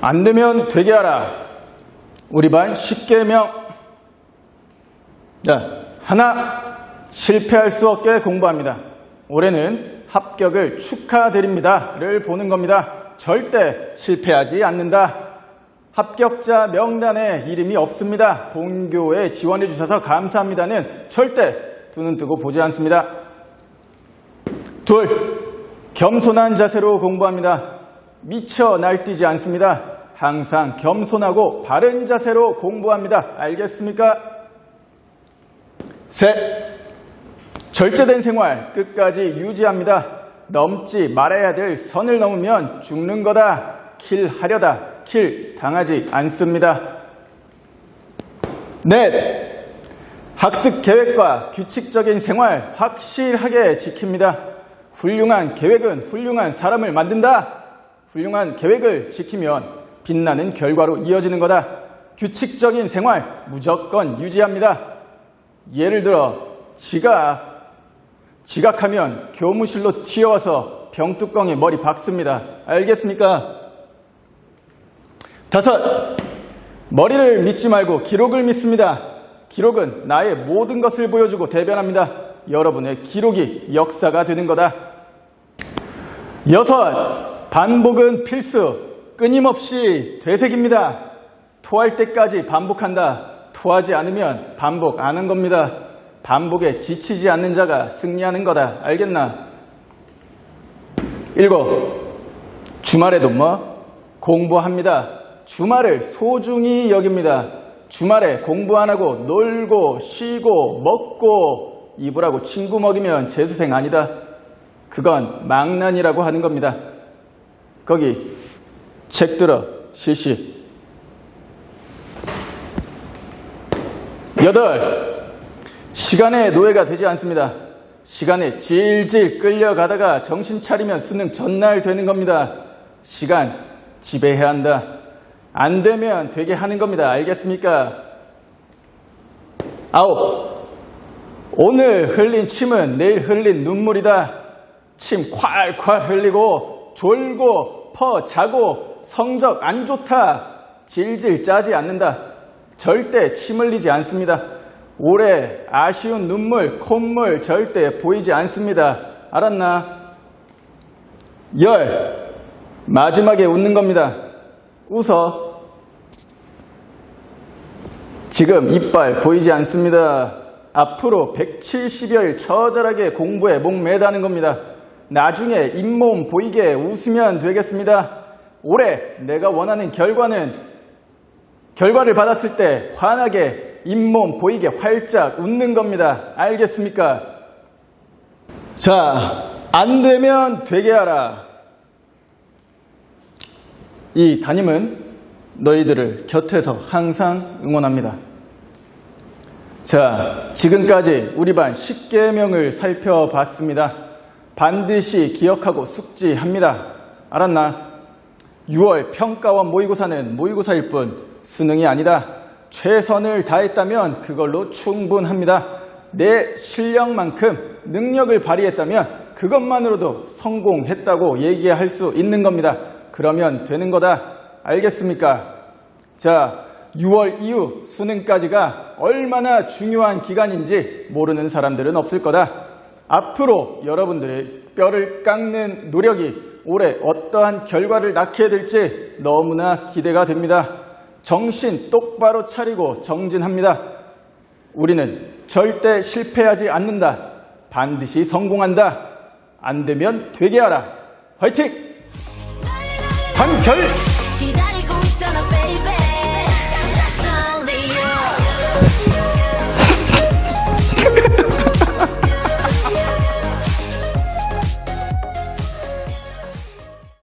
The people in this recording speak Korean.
안 되면 되게 하라. 우리 반 쉽게 명. 자, 하나, 실패할 수 없게 공부합니다. 올해는 합격을 축하드립니다를 보는 겁니다. 절대 실패하지 않는다. 합격자 명단에 이름이 없습니다. 본교에 지원해 주셔서 감사합니다는 절대 두 눈 뜨고 보지 않습니다. 둘, 겸손한 자세로 공부합니다. 미쳐 날뛰지 않습니다. 항상 겸손하고 바른 자세로 공부합니다. 알겠습니까? 셋, 절제된 생활 끝까지 유지합니다. 넘지 말아야 될 선을 넘으면 죽는 거다. 킬 하려다. 킬 당하지 않습니다. 넷, 학습 계획과 규칙적인 생활 확실하게 지킵니다. 훌륭한 계획은 훌륭한 사람을 만든다. 훌륭한 계획을 지키면 빛나는 결과로 이어지는 거다. 규칙적인 생활 무조건 유지합니다. 예를 들어 지각 지각하면 교무실로 튀어와서 병뚜껑에 머리 박습니다. 알겠습니까? 다섯 머리를 믿지 말고 기록을 믿습니다. 기록은 나의 모든 것을 보여주고 대변합니다. 여러분의 기록이 역사가 되는 거다. 여섯 반복은 필수 끊임없이 되새깁니다. 토할 때까지 반복한다. 토하지 않으면 반복 안한 겁니다. 반복에 지치지 않는 자가 승리하는 거다. 알겠나? 일곱 주말에도 뭐 공부합니다. 주말을 소중히 여깁니다. 주말에 공부 안 하고 놀고 쉬고 먹고 입으라고 친구 먹이면 재수생 아니다. 그건 망난이라고 하는 겁니다. 거기 책 들어 실시. 여덟 시간의 노예가 되지 않습니다. 시간에 질질 끌려가다가 정신 차리면 수능 전날 되는 겁니다. 시간 지배해야 한다. 안 되면 되게 하는 겁니다. 알겠습니까? 아홉. 오늘 흘린 침은 내일 흘린 눈물이다. 침 콸콸 흘리고 졸고 퍼 자고 성적 안 좋다. 질질 짜지 않는다. 절대 침 흘리지 않습니다. 올해 아쉬운 눈물, 콧물 절대 보이지 않습니다. 알았나? 열. 마지막에 웃는 겁니다. 웃어. 지금 이빨 보이지 않습니다. 앞으로 170여일 처절하게 공부에 목매다는 겁니다. 나중에 잇몸 보이게 웃으면 되겠습니다. 올해 내가 원하는 결과는 결과를 받았을 때 환하게 잇몸 보이게 활짝 웃는 겁니다. 알겠습니까? 자, 안 되면 되게 하라. 이 담임은 너희들을 곁에서 항상 응원합니다. 자, 지금까지 우리 반 10개명을 살펴봤습니다. 반드시 기억하고 숙지합니다. 알았나? 6월 평가원 모의고사는 모의고사일 뿐 수능이 아니다. 최선을 다했다면 그걸로 충분합니다. 내 실력만큼 능력을 발휘했다면 그것만으로도 성공했다고 얘기할 수 있는 겁니다. 그러면 되는 거다. 알겠습니까? 자, 6월 이후 수능까지가 얼마나 중요한 기간인지 모르는 사람들은 없을 거다. 앞으로 여러분들의 뼈를 깎는 노력이 올해 어떠한 결과를 낳게 될지 너무나 기대가 됩니다. 정신 똑바로 차리고 정진합니다. 우리는 절대 실패하지 않는다. 반드시 성공한다. 안 되면 되게 하라. 화이팅! 한결! 기다리고 있잖아 baby